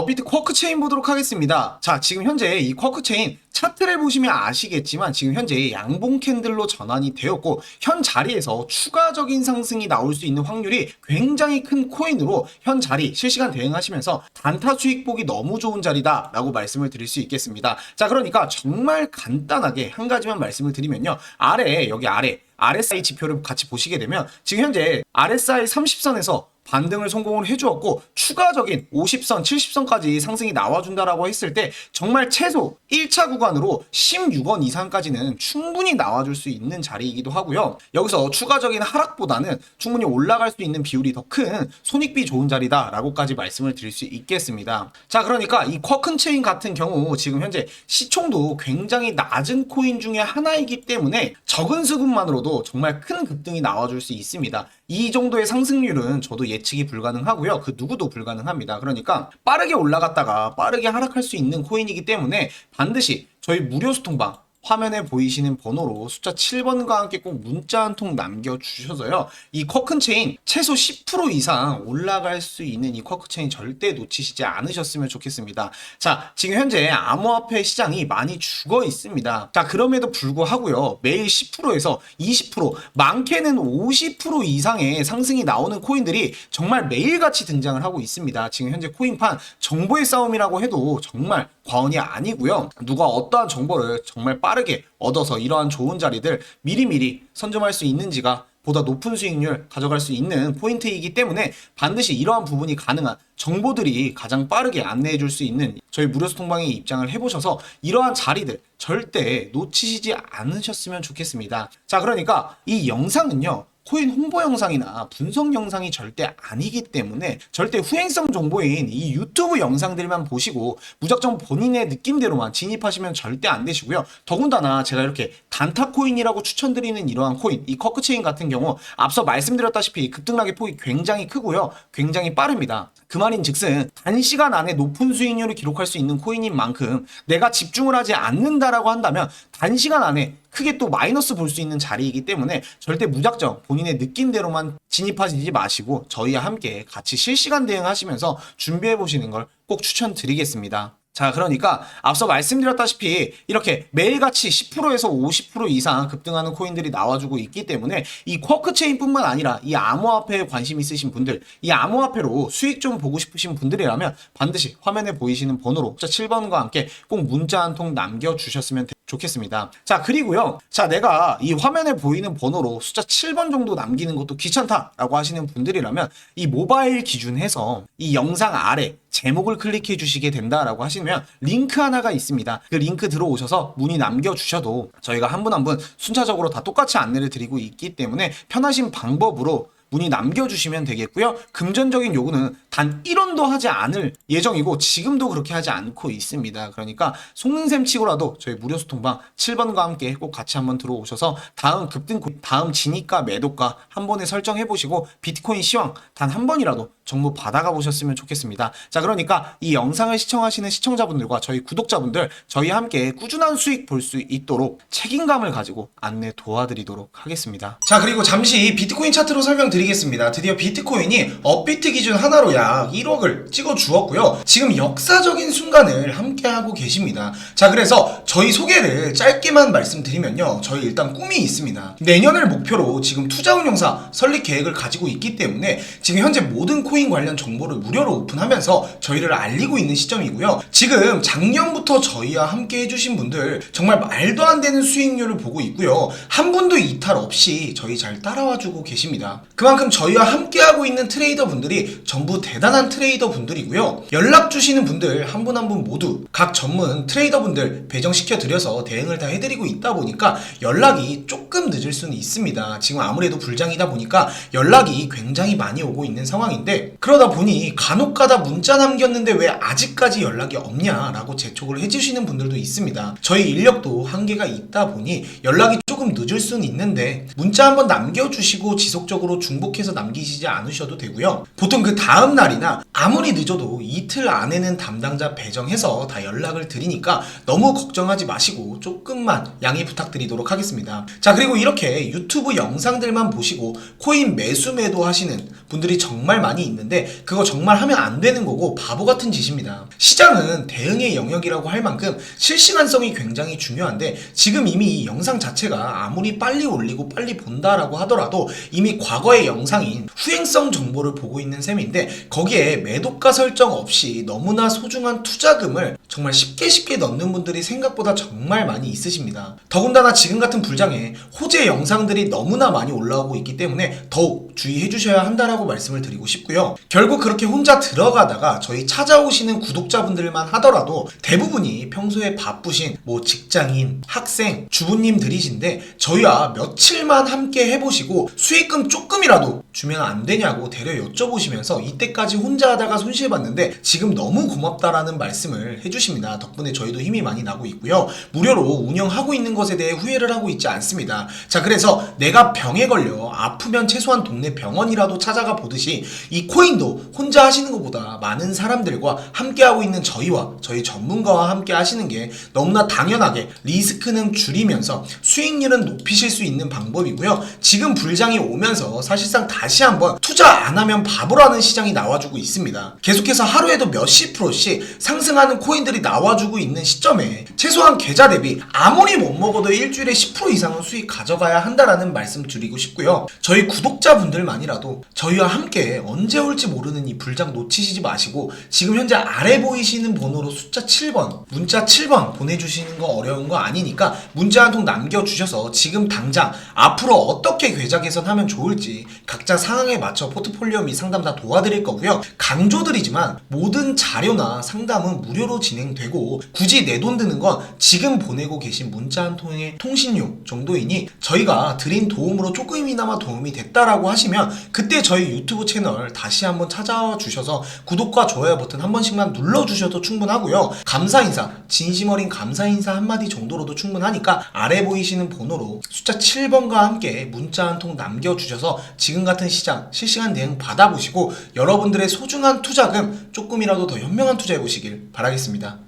업비트 쿼크 체인 보도록 하겠습니다. 자, 지금 현재 이 쿼크 체인 차트를 보시면 아시겠지만 지금 현재 양봉 캔들로 전환이 되었고 현 자리에서 추가적인 상승이 나올 수 있는 확률이 굉장히 큰 코인으로 현 자리 실시간 대응하시면서 단타 수익 보기 너무 좋은 자리다라고 말씀을 드릴 수 있겠습니다. 자, 그러니까 정말 간단하게 한 가지만 말씀을 드리면요. 아래 여기 아래 RSI 지표를 같이 보시게 되면 지금 현재 RSI 30선에서 반등을 성공을 해주었고 추가적인 50선, 70선까지 상승이 나와준다라고 했을 때 정말 최소 1차 구간으로 16원 이상까지는 충분히 나와줄 수 있는 자리이기도 하고요. 여기서 추가적인 하락보다는 충분히 올라갈 수 있는 비율이 더 큰 손익비 좋은 자리다라고까지 말씀을 드릴 수 있겠습니다. 자, 그러니까 이 쿼큰 체인 같은 경우 지금 현재 시총도 굉장히 낮은 코인 중에 하나이기 때문에 적은 수급만으로도 정말 큰 급등이 나와줄 수 있습니다. 이 정도의 상승률은 저도 예측이 불가능하고요. 그 누구도 불가능합니다. 그러니까 빠르게 올라갔다가 빠르게 하락할 수 있는 코인이기 때문에 반드시 저희 무료 소통방 화면에 보이시는 번호로 숫자 7번과 함께 꼭 문자 한 통 남겨주셔서요. 이 쿼큰 체인 최소 10% 이상 올라갈 수 있는 이 쿼크 체인 절대 놓치시지 않으셨으면 좋겠습니다. 자, 지금 현재 암호화폐 시장이 많이 죽어 있습니다. 자, 그럼에도 불구하고요. 매일 10%에서 20%, 많게는 50% 이상의 상승이 나오는 코인들이 정말 매일같이 등장을 하고 있습니다. 지금 현재 코인판 정보의 싸움이라고 해도 정말 과언이 아니고요. 누가 어떠한 정보를 정말 빠 르게 얻어서 이러한 좋은 자리들 미리미리 선점할 수 있는지가 보다 높은 수익률 가져갈 수 있는 포인트이기 때문에 반드시 이러한 부분이 가능한 정보들이 가장 빠르게 안내해 줄 수 있는 저희 무료 소통방에 입장을 해보셔서 이러한 자리들 절대 놓치시지 않으셨으면 좋겠습니다. 자, 그러니까 이 영상은요. 코인 홍보 영상이나 분석 영상이 절대 아니기 때문에 절대 후행성 정보인 이 유튜브 영상들만 보시고 무작정 본인의 느낌대로만 진입하시면 절대 안 되시고요. 더군다나 제가 이렇게 단타 코인이라고 추천드리는 이러한 코인, 이 커크체인 같은 경우 앞서 말씀드렸다시피 급등락의 폭이 굉장히 크고요. 굉장히 빠릅니다. 그 말인 즉슨 단시간 안에 높은 수익률을 기록할 수 있는 코인인 만큼 내가 집중을 하지 않는다라고 한다면 단시간 안에 크게 또 마이너스 볼 수 있는 자리이기 때문에 절대 무작정 본인의 느낌대로만 진입하시지 마시고 저희와 함께 같이 실시간 대응하시면서 준비해 보시는 걸 꼭 추천드리겠습니다. 자, 그러니까 앞서 말씀드렸다시피 이렇게 매일같이 10%에서 50% 이상 급등하는 코인들이 나와주고 있기 때문에 이 쿼크 체인뿐만 아니라 이 암호화폐에 관심 있으신 분들, 이 암호화폐로 수익 좀 보고 싶으신 분들이라면 반드시 화면에 보이시는 번호로 7번과 함께 꼭 문자 한 통 남겨 주셨으면 좋겠습니다. 자, 그리고요. 자, 내가 이 화면에 보이는 번호로 숫자 7번 정도 남기는 것도 귀찮다라고 하시는 분들이라면 이 모바일 기준해서 이 영상 아래 제목을 클릭해 주시게 된다라고 하시면 링크 하나가 있습니다. 그 링크 들어오셔서 문의 남겨 주셔도 저희가 한 분 한분 순차적으로 다 똑같이 안내를 드리고 있기 때문에 편하신 방법으로 문의 남겨주시면 되겠고요. 금전적인 요구는 단 1원도 하지 않을 예정이고 지금도 그렇게 하지 않고 있습니다. 그러니까 속는 셈 치고라도 저희 무료 소통방 7번과 함께 꼭 같이 한번 들어오셔서 다음 급등 다음 진입가 매도가 한 번에 설정해 보시고 비트코인 시황 단 한 번이라도 정보 받아가 보셨으면 좋겠습니다. 자, 그러니까 이 영상을 시청하시는 시청자분들과 저희 구독자분들 저희 함께 꾸준한 수익 볼 수 있도록 책임감을 가지고 안내 도와드리도록 하겠습니다. 자, 그리고 잠시 비트코인 차트로 설명드리 겠습니다. 드디어 비트코인이 업비트 기준 하나로 약 1억을 찍어 주었고요. 지금 역사적인 순간을 함께 하고 계십니다. 자, 그래서 저희 소개를 짧게만 말씀드리면요. 저희 일단 꿈이 있습니다. 내년을 목표로 지금 투자 운용사 설립 계획을 가지고 있기 때문에 지금 현재 모든 코인 관련 정보를 무료로 오픈하면서 저희를 알리고 있는 시점이고요. 지금 작년부터 저희와 함께 해주신 분들 정말 말도 안 되는 수익률을 보고 있고요. 한 분도 이탈 없이 저희 잘 따라와 주고 계십니다. 그만 큼 저희와 함께하고 있는 트레이더 분들이 전부 대단한 트레이더 분들이고요. 연락 주시는 분들 한분 한 분 모두 각 전문 트레이더 분들 배정시켜 드려서 대응을 다 해드리고 있다 보니까 연락이 조금 늦을 수는 있습니다. 지금 아무래도 불장이다 보니까 연락이 굉장히 많이 오고 있는 상황인데 그러다 보니 간혹 가다 문자 남겼는데 왜 아직까지 연락이 없냐라고 재촉을 해주시는 분들도 있습니다. 저희 인력도 한계가 있다 보니 연락이 조금 늦을 수는 있는데 문자 한번 남겨주시고 지속적으로 중고 중복해서 남기시지 않으셔도 되고요. 보통 그 다음 날이나 아무리 늦어도 이틀 안에는 담당자 배정해서 다 연락을 드리니까 너무 걱정하지 마시고 조금만 양해 부탁드리도록 하겠습니다. 자, 그리고 이렇게 유튜브 영상들만 보시고 코인 매수 매도 하시는 분들이 정말 많이 있는데 그거 정말 하면 안 되는 거고 바보 같은 짓입니다. 시장은 대응의 영역이라고 할 만큼 실시간성이 굉장히 중요한데 지금 이미 이 영상 자체가 아무리 빨리 올리고 빨리 본다라고 하더라도 이미 과거의 영상인 후행성 정보를 보고 있는 셈인데 거기에 매도가 설정 없이 너무나 소중한 투자금을 정말 쉽게 쉽게 넣는 분들이 생각보다 정말 많이 있으십니다. 더군다나 지금 같은 불장에 호재 영상들이 너무나 많이 올라오고 있기 때문에 더욱 주의해 주셔야 한다라고 말씀을 드리고 싶고요. 결국 그렇게 혼자 들어가다가 저희 찾아오시는 구독자분들만 하더라도 대부분이 평소에 바쁘신 뭐 직장인, 학생, 주부님들이신데 저희와 며칠만 함께 해보시고 수익금 조금이라도 주면 안 되냐고 대려 여쭤보시면서 이때까지 혼자 하다가 손실봤는데 지금 너무 고맙다라는 말씀을 해주십니다. 덕분에 저희도 힘이 많이 나고 있고요. 무료로 운영하고 있는 것에 대해 후회를 하고 있지 않습니다. 자, 그래서 내가 병에 걸려 아프면 최소한 동네 병원이라도 찾아가 보듯이 이 코인도 혼자 하시는 것보다 많은 사람들과 함께하고 있는 저희와 저희 전문가와 함께 하시는 게 너무나 당연하게 리스크는 줄이면서 수익률은 높이실 수 있는 방법이고요. 지금 불장이 오면서 사실상 다시 한번 투자 안 하면 바보라는 시장이 나와주고 있습니다. 계속해서 하루에도 몇십 프로씩 상승하는 코인들이 나와주고 있는 시점에 최소한 계좌 대비 아무리 못 먹어도 일주일에 10% 이상은 수익 가져가야 한다라는 말씀 드리고 싶고요. 저희 구독자분들만이라도 저희와 함께 언제 올지 모르는 이 불장 놓치시지 마시고 지금 현재 아래 보이시는 번호로 숫자 7번 문자 7번 보내주시는 거 어려운 거 아니니까 문자 한 통 남겨주셔서 지금 당장 앞으로 어떻게 계좌 개선하면 좋을지 각자 상황에 맞춰 포트폴리오 및 상담 다 도와드릴 거고요. 강조드리지만 모든 자료나 상담은 무료로 진행되고 굳이 내 돈 드는 건 지금 보내고 계신 문자 한 통의 통신료 정도이니 저희가 드린 도움으로 조금이나마 도움이 됐다라고 하시면 그때 저희 유튜브 채널 다시 한번 찾아와 주셔서 구독과 좋아요 버튼 한 번씩만 눌러주셔도 충분하고요. 감사 인사, 진심 어린 감사 인사 한마디 정도로도 충분하니까 아래 보이시는 번호로 숫자 7번과 함께 문자 한 통 남겨주셔서 지금 같은 시장 실시간 대응 받아보시고 여러분들의 소중한 투자금 조금이라도 더 현명한 투자해 보시길 바라겠습니다.